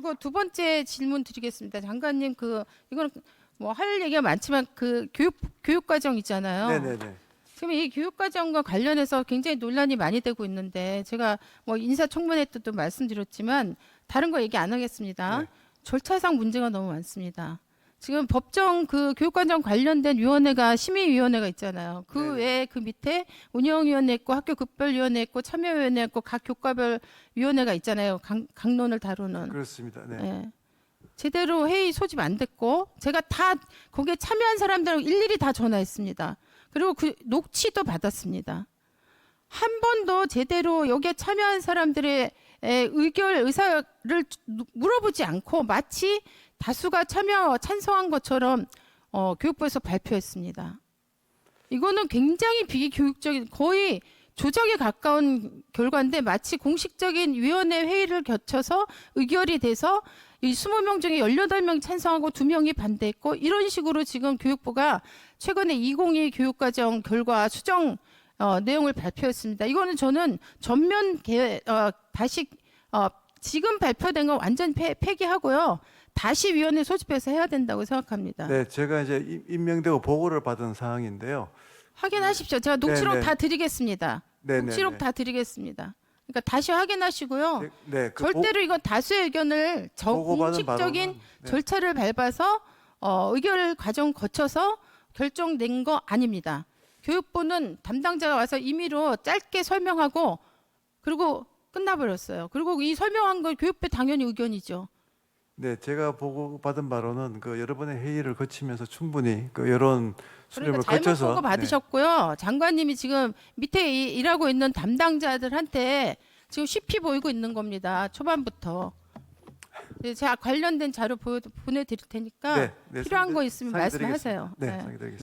그리고 두 번째 질문 드리겠습니다. 장관님 그 이거는 뭐 할 얘기가 많지만 그 교육 교육 과정 있잖아요. 네네네. 지금 이 교육 과정과 관련해서 굉장히 논란이 많이 되고 있는데 제가 뭐 인사청문회 때도 말씀드렸지만 다른 거 얘기 안 하겠습니다. 네. 절차상 문제가 너무 많습니다. 지금 법정 그 교육과정 관련된 위원회가 심의위원회가 있잖아요. 그 네네. 외에 그 밑에 운영위원회 있고 학교 급별위원회 있고 참여위원회 있고 각 교과별 위원회가 있잖아요. 강, 강론을 다루는. 그렇습니다. 네. 예. 제대로 회의 소집 안 됐고 제가 다 거기에 참여한 사람들하고 일일이 다 전화했습니다. 그리고 그 녹취도 받았습니다. 한 번도 제대로 여기에 참여한 사람들의 에, 의결 의사를 누- 물어보지 않고 마치 다수가 참여 찬성한 것처럼 어, 교육부에서 발표했습니다. 이거는 굉장히 비교육적인 거의 조작에 가까운 결과인데 마치 공식적인 위원회 회의를 거쳐서 의결이 돼서 이 20명 중에 18명 찬성하고 2명이 반대했고 이런 식으로 지금 교육부가 최근에 2022 교육과정 결과 수정 어, 내용을 발표했습니다. 이거는 저는 전면 개, 어, 다시 어, 지금 발표된 건 완전 폐, 폐기하고요. 다시 위원회 소집해서 해야 된다고 생각합니다. 네, 제가 이제 임- 임명되고 보고를 받은 사항인데요. 확인하십시오. 제가 녹취록 네, 네. 다 드리겠습니다. 네, 녹취록 다 드리겠습니다. 그러니까 다시 확인하시고요. 네, 네, 그 절대로 이건 다수의 의견을 저 보고받은 공식적인 바로는, 네. 절차를 밟아서 어, 의결 과정 거쳐서 결정된 거 아닙니다. 교육부는 담당자가 와서 임의로 짧게 설명하고 그리고 끝나버렸어요. 그리고 이 설명한 건 교육부 당연히 의견이죠. 네, 제가 보고 받은 바로는 그 여러 번의 회의를 거치면서 충분히 그 여론 수렴을 그러니까 잘못 거쳐서 보고 받으셨고요. 장관님이 지금 밑에 이- 일하고 있는 담당자들한테 지금 쉽이 보이고 있는 겁니다. 초반부터. 네, 제가 관련된 자료 보여, 보내드릴 테니까 네, 네, 필요한 상의- 거 있으면 상의드리겠습니다. 말씀하세요. 네, 네. 상의 드리겠습니다.